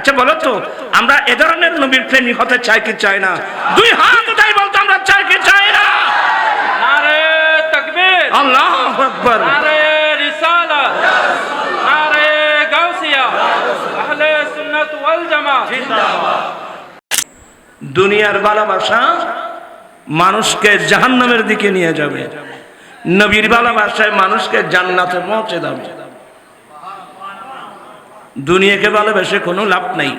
আচ্ছা বলো তো আমরা এ ধরনের নবীর প্রেমী হতে চাই কি চাই না? দুই হাত উঠাই বলতো আমরা চাই কি চাই না? নারে তকবীর। আল্লাহ আকবার। নারে রিসালা। নারে গাউসিয়া। আহলে সুন্নাত ওয়াল জামাত। দুনিয়ার ভালোবাসা মানুষকে জাহান্নামের দিকে নিয়ে যাবে। নবীর ভালোবাসায় মানুষকে জান্নাতে পৌঁছে দেবে। দুনিয়াকে ভালোবেসে কোনো লাভ নাই।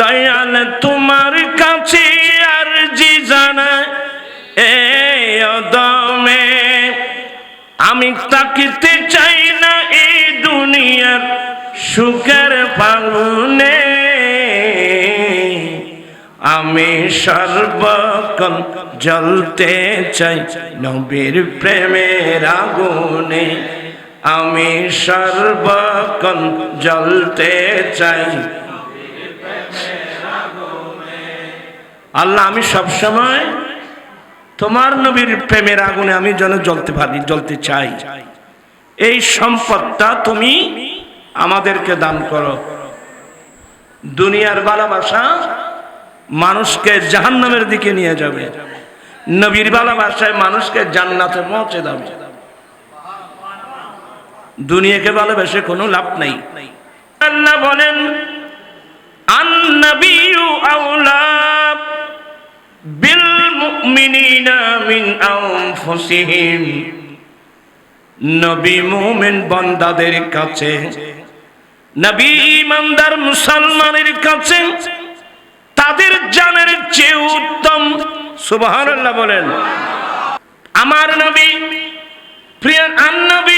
দয়াল তোমার কাছে আর জি জানা অদমে, আমি তাকিতে চাই না এই দুনিয়ার সুখের ফাগুনে আমি সর্বক্ষণ জ্বলতে চাই নবীর প্রেমের আগুনে। আমি সর্বক্ষণ জ্বলতে চাই। আল্লাহ, আমি সবসময় তোমার নবীর প্রেমের আগুনে আমি যেন জ্বলতে পারি, জ্বলতে চাই। এই সম্পদটা তুমি আমাদেরকে দান করো। দুনিয়ার ভালোবাসা মানুষকে জাহান্নামের দিকে নিয়ে যাবে। নবীর ভালোবাসায় মানুষকে জান্নাতে পৌঁছে দেবে। দুনিয়াকে ভালোবেসে কোনো লাভ নাই। আল্লাহ বলেন আউলা বিল মুমিনিনা মিন আনফুসিহিম। নবী মুমিন বান্দাদের কাছে, নবী ইমানদার মুসলমানের কাছে, তাদের জানের চেয়ে উত্তম। সুবহানাল্লাহ বলেন, আমার নবী, প্রিয় আন্নবী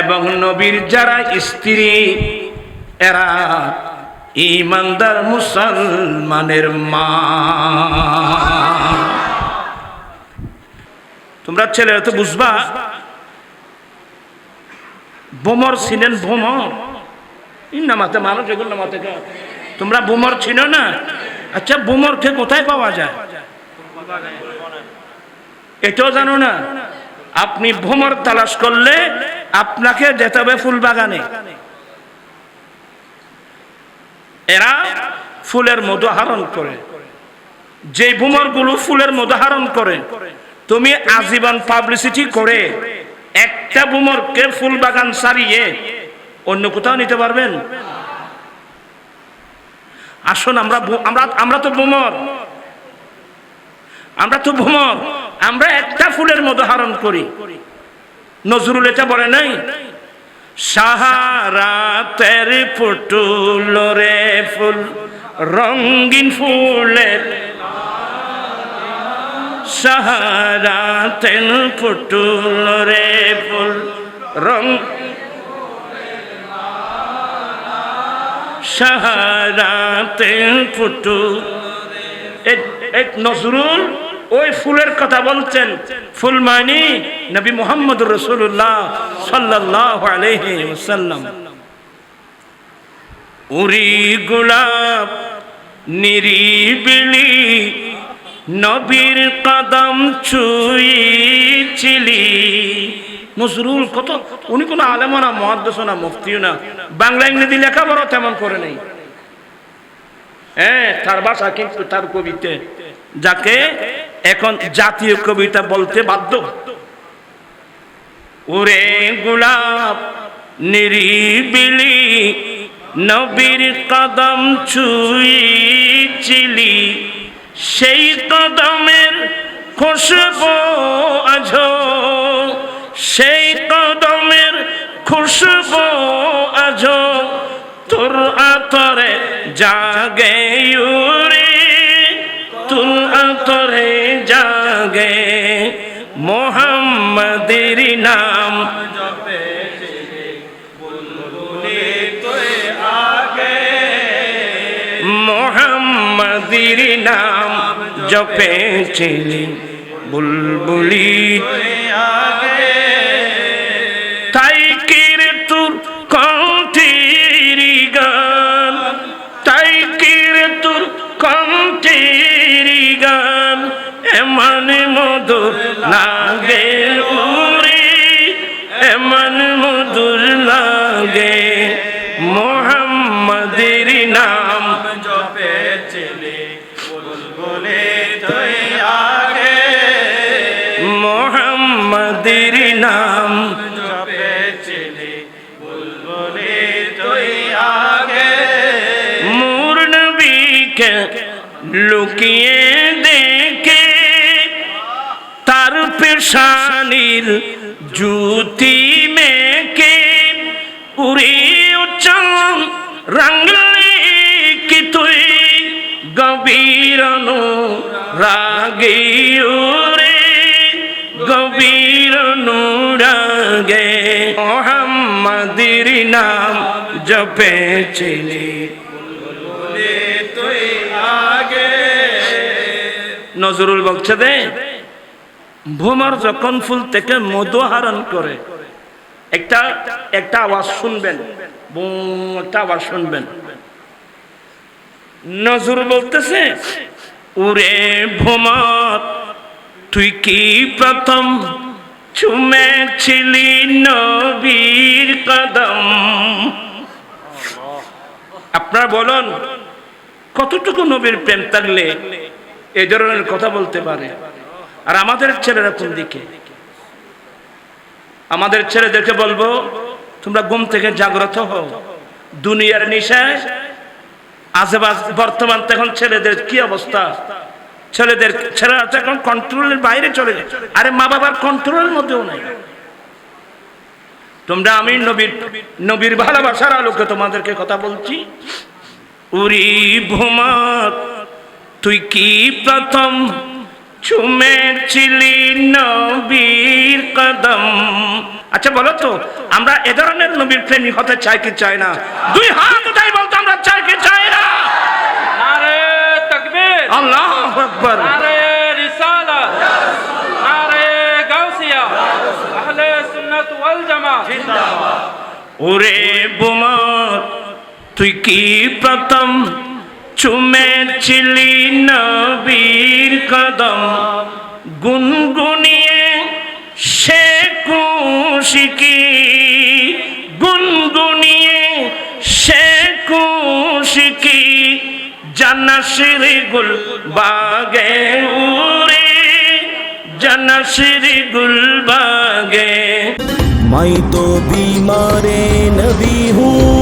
এবং নবীর যারা স্ত্রী, এরা ইমানদার মুসলমানের মা। তোমরা ছেলেরা তো বুঝবা, বোমর ছিলেন ভোমর নামাতে মানুষ, এগুলো নামাতে তোমরা বোমর ছিল না? আচ্ছা বোমরকে কোথায় পাওয়া যায়? এটাও জানো না? আপনি ভোমর তালাশ করলে আপনাকে যেতে হবে ফুল বাগানে এরা ফুলের মধু হারণ করে। যে ভোমরগুলো ফুলের মধু হারণ করে, তুমি আজীবন পাবলিসিটি করে একটা বুমরকে ফুল বাগান সারিয়ে অন্য কোথাও নিতে পারবেন? আসুন, আমরা আমরা আমরা তো বুমর আমরা তো ভ্রমর আমরা একটা ফুলের মতো হারণ করি। নজরুল এটা বলে নাই? সাহারাতের ফুটুল রে ফুল, রঙিন ফুলের সাহারাতের ফুটুল রে ফুল, রং, সাহারাতের ফুটুল এক নজরুল ওই ফুলের কথা বলছেন। ফুল মানে নবী মোহাম্মদ রসুল্লাহ সাল্লাহ আলহি ওসাল্লাম উরি গুলাব নিরিবিলি নবীর কদম ছুঁইছিলি। নজরুল কত, উনি কোনো আলেমও না মহাদ্দেশ না, মুফতিও না। বাংলা, ইংরেজি লেখাপড়া তেমন করে নেই। হ্যাঁ তার ভাষা কিন্তু তার কবিতে। যাকে এখন জাতীয় কবিতা বলতে বাধ্য। ওরে গোলাপ, নিরিবিলি নবীর কদম ছুঁইছিলি, সেই কদমের খুশবু আজ সেই কদমের খুশবু আজ তোর আতরে জাগে নাম জপেছিলি বুলবুলি। তাই কিরে তোর কণ্ঠের গান, তাই কিরে তোর কণ্ঠের গান, এমন মধুর লাগে। লুকিয়ে দেখে, তার পেশানির জুতি মেকে উড়ে উচ্চান রাঙ্গলি কি তুই গভীরন রাগে উরে গভীর রাগে মোহাম্মদের নাম জপেছিলি। নজরুল বলছে, দে ভ্রমর যখন ফুল থেকে মধু হারণ করে, একটা একটা আওয়াজ শুনবেন একটা আওয়াজ শুনবেন। নজরুল বলতেছে উরে ভ্রমর তুই কি প্রথম চুমেছিলি নবীর কদম? আপনার বলুন, কতটুকু নবীর প্রেম থাকলে এই ধরনের কথা বলতে পারে। আর আমাদের ছেলেরা কোন দিকে? আমাদের ছেলেদেরকে বলব, তোমরা ঘুম থেকে জাগ্রত হও। দুনিয়ার নিশায় আশেপাশ বর্তমান তো এখন ছেলেদের কি অবস্থা? ছেলেদের, ছেলেরা তো এখন কন্ট্রোলের বাইরে চলে যায়। আরে মা বাবার কন্ট্রোলের মধ্যেও নাই। তোমরা আমি নবীর নবীর ভালোবাসার আলোকে তোমাদেরকে কথা বলছি। উরি ভূমাত তুই কি প্রথম চুমেছিলি নবীর কদম? আচ্ছা বলো তো আমরা এ ধরনের নবীর প্রেমিক হতে চাই কি চাই না? দুই হাত উঠাই বলতো আমরা চাই কি চাই না? নারে তকবীর। আল্লাহ আকবার। নারে রিসালাত। নারে গাউসিয়া। আহলে সুন্নাত ওয়াল জামাত। ওরে বোমার তুই কি প্রথম চুমেছিলি নবীর কদম গুনগুনিয়ে সে কুশিকি গুনগুনিয়ে সে কুশিকি জানাশিরি গুল বাগে উড়ে জানাশিরি গুল বাগে মাই তো বিমারে নবী হুঁ